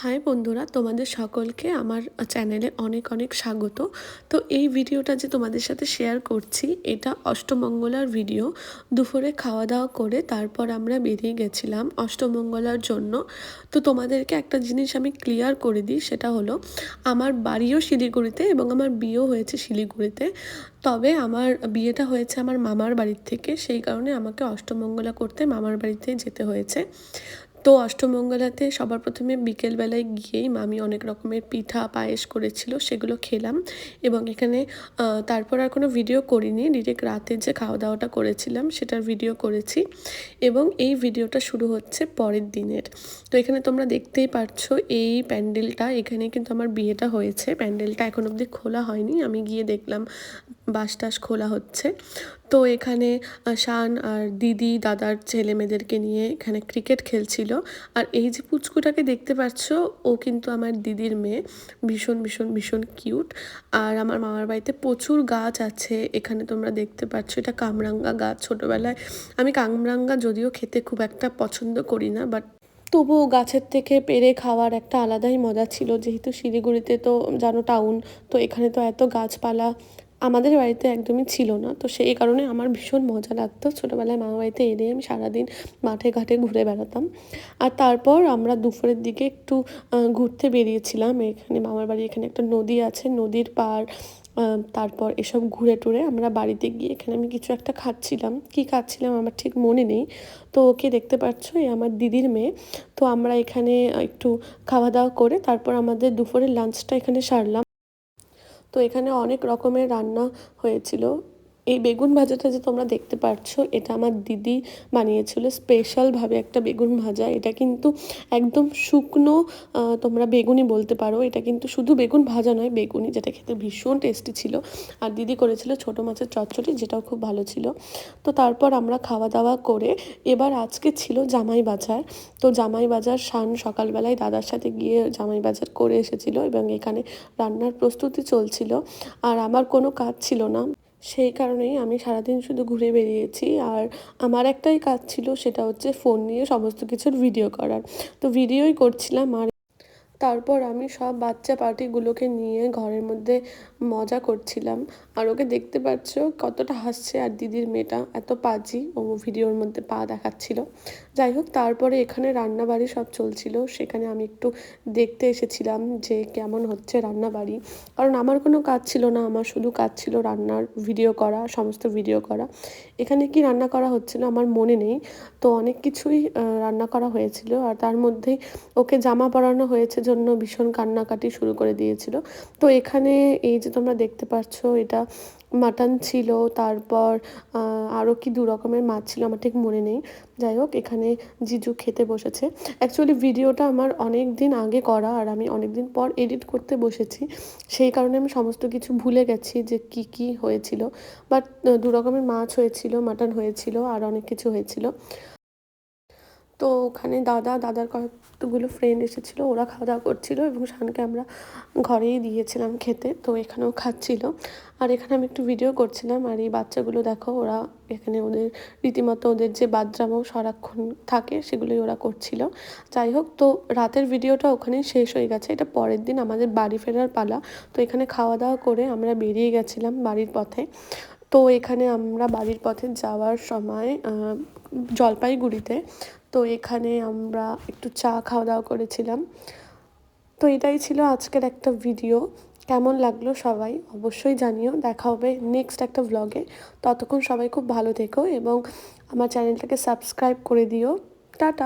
High বন্ধুরা, তোমাদের সকলকে আমার চ্যানেলে অনেক অনেক স্বাগত। তো এই ভিডিওটা যে তোমাদের সাথে শেয়ার করছি, এটা অষ্টমঙ্গলার ভিডিও দুপুরে খাওয়া দাওয়া করে তারপর আমরা বেরিয়ে গেছিলাম অষ্টমঙ্গলার জন্য। তো তোমাদেরকে একটা জিনিস আমি ক্লিয়ার করে দিই, সেটা হলো, আমার বাড়িও শিলিগুড়িতে এবং আমার বিয়েও হয়েছে শিলিগুড়িতে। তবে আমার বিয়েটা হয়েছে আমার মামার বাড়ির থেকে, সেই কারণে আমাকে অষ্টমঙ্গলা করতে মামার বাড়িতে যেতে হয়েছে। তো অষ্টমঙ্গলাতে সবার প্রথমে বিকেলবেলায় গিয়েই মামি অনেক রকমের পিঠা, পায়েস করেছিল, সেগুলো খেলাম এবং এখানে তারপর আর কোনো ভিডিও করিনি ডিরেক্ট রাতে যে খাওয়া দাওয়াটা করেছিলাম সেটার ভিডিও করেছি এবং এই ভিডিওটা শুরু হচ্ছে পরের দিনের। তো এখানে তোমরা দেখতেই পারছ এই প্যান্ডেলটা এখানে কিন্তু আমার বিয়েটা হয়েছে, প্যান্ডেলটা এখন অবধি খোলা হয়নি, আমি গিয়ে দেখলাম বাস টাস খোলা হচ্ছে। তো এখানে শান আর দিদি দাদার ছেলে মেয়েদেরকে নিয়ে এখানে ক্রিকেট খেলছিল। আর এই যে পুচকুটাকে দেখতে পাচ্ছ, ও কিন্তু আমার দিদির মেয়ে। ভীষণ ভীষণ ভীষণ কিউট। আর আমার মামার বাড়িতে প্রচুর গাছ আছে। এখানে তোমরা দেখতে পাচ্ছ, এটা কামরাঙ্গা গাছ ছোটোবেলায়। আমি কামরাঙ্গা যদিও খেতে খুব একটা পছন্দ করি না, বাট তবুও গাছের থেকে পেরে খাওয়ার একটা আলাদাই মজা ছিল। যেহেতু শিলিগুড়িতে তো, জানো, টাউন, তো এখানে তো এত গাছপালা আমাদের বাড়িতে একদমই ছিল না। তো সেই কারণে আমার ভীষণ মজা লাগতো। ছোটোবেলায় মামা বাড়িতে এলে আমি সারাদিন মাঠে ঘাটে ঘুরে বেড়াতাম। আর তারপর আমরা দুপুরের দিকে একটু ঘুরতে বেরিয়েছিলাম। এখানে মামার বাড়ি এখানে একটা নদী আছে, নদীর পার তারপর এসব ঘুরে টুরে আমরা বাড়িতে গিয়ে এখানে আমি কিছু একটা খাচ্ছিলাম। কি খাচ্ছিলাম আমার ঠিক মনে নেই। তো ওকে দেখতে পাচ্ছ? এই আমার দিদির মেয়ে। তো আমরা এখানে একটু খাওয়া দাওয়া করে তারপর আমাদের দুপুরের লাঞ্চটা এখানে সারলাম। তো এখানে অনেক রকমের রান্না হয়েছিল। এই বেগুন ভাজাটা যে তোমরা দেখতে পাচ্ছ এটা আমার দিদি বানিয়েছিল। স্পেশালভাবে একটা বেগুন ভাজা। এটা কিন্তু একদম শুকনো তোমরা বেগুনি বলতে পারো। এটা কিন্তু শুধু বেগুন ভাজা নয়, বেগুনি যেটা খেতে ভীষণ টেস্টি ছিল। আর দিদি করেছিল ছোটো মাছের চচ্চড়ি, যেটাও খুব ভালো ছিল। তো তারপর আমরা খাওয়া দাওয়া করে এবার আজকে ছিল জামাই বাজার। তো জামাই বাজার শান সকালবেলায় দাদার সাথে গিয়ে জামাই বাজার করে এসেছিল এবং এখানে রান্নার প্রস্তুতি চলছিল। আর আমার কোনো কাজ ছিল না। সেই কারণেই আমি সারাদিন শুধু ঘুরে বেরিয়েছি। আর আমার একটাই কাজ ছিল সেটা হচ্ছে ফোন নিয়ে সমস্ত কিছুর ভিডিও করার। তো ভিডিওই করছিলাম আর তারপর আমি সব বাচ্চা পার্টিগুলোকে নিয়ে ঘরের মধ্যে মজা করছিলাম। আর ওকে দেখতে পাচ্ছ, কতটা হাসছে আর দিদির মেয়েটা, এত পাজি ও ভিডিওর মধ্যে পা দেখাচ্ছিল। যাই হোক, তারপরে এখানে রান্নাবাড়ি সব চলছিল। সেখানে আমি একটু দেখতে এসেছিলাম যে কেমন হচ্ছে রান্নাবাড়ি। কারণ আমার কোনো কাজ ছিল না, আমার শুধু কাজ ছিল রান্নার ভিডিও করা, সমস্ত ভিডিও করা। এখানে কি রান্না করা হচ্ছিল আমার মনে নেই। তো অনেক কিছুই রান্না করা হয়েছিল। আর তার মধ্যেই ওকে জামা পরানো হয়েছে জন্য ভীষণ কান্নাকাটি শুরু করে দিয়েছিল। তো এখানে এই যে তোমরা দেখতে পাচ্ছ, এটা মাটন ছিল, তারপর আরও কি দু রকমের মাছ ছিল আমার ঠিক মনে নেই। যাই হোক, এখানে জিজু খেতে বসেছে। অ্যাকচুয়ালি ভিডিওটা আমার অনেক দিন আগে করা আর আমি অনেক দিন পর এডিট করতে বসেছি। সেই কারণে আমি সমস্ত কিছু ভুলে গেছি যে কি কি হয়েছিল। বাট দু রকমের মাছ হয়েছিল, মাটন হয়েছিল, আর অনেক কিছু হয়েছিল। তো ওখানে দাদা, দাদার কতগুলো ফ্রেন্ড এসেছিল, ওরা খাওয়া দাওয়া করছিল এবং শানকে আমরা ঘরেই দিয়েছিলাম খেতে, তো এখানেও খাচ্ছিল। আর এখানে আমি একটু ভিডিও করছিলাম, আর এই বাচ্চাগুলো দেখো, ওরা এখানে ওদের রীতিমতো ওদের যে বাদরামও সারাক্ষণ থাকে, সেগুলোই ওরা করছিল। যাই হোক, তো রাতের ভিডিওটা ওখানেই শেষ হয়ে গেছে, এটা পরের দিন আমাদের বাড়ি ফেরার পালা। তো এখানে খাওয়া দাওয়া করে আমরা বেরিয়ে গেছিলাম বাড়ির পথে। তো এখানে আমরা বাড়ির পথে যাওয়ার সময় জলপাইগুড়িতে তো এখানে আমরা একটু চা খাওয়া দাওয়া করেছিলাম। তো এটাই ছিল আজকের একটা ভিডিও কেমন লাগল সবাই অবশ্যই জানিও। দেখা হবে নেক্সট একটা ব্লগে ততক্ষণ সবাই খুব ভালো থেকো এবং আমার চ্যানেলটাকে সাবস্ক্রাইব করে দিও। টাটা!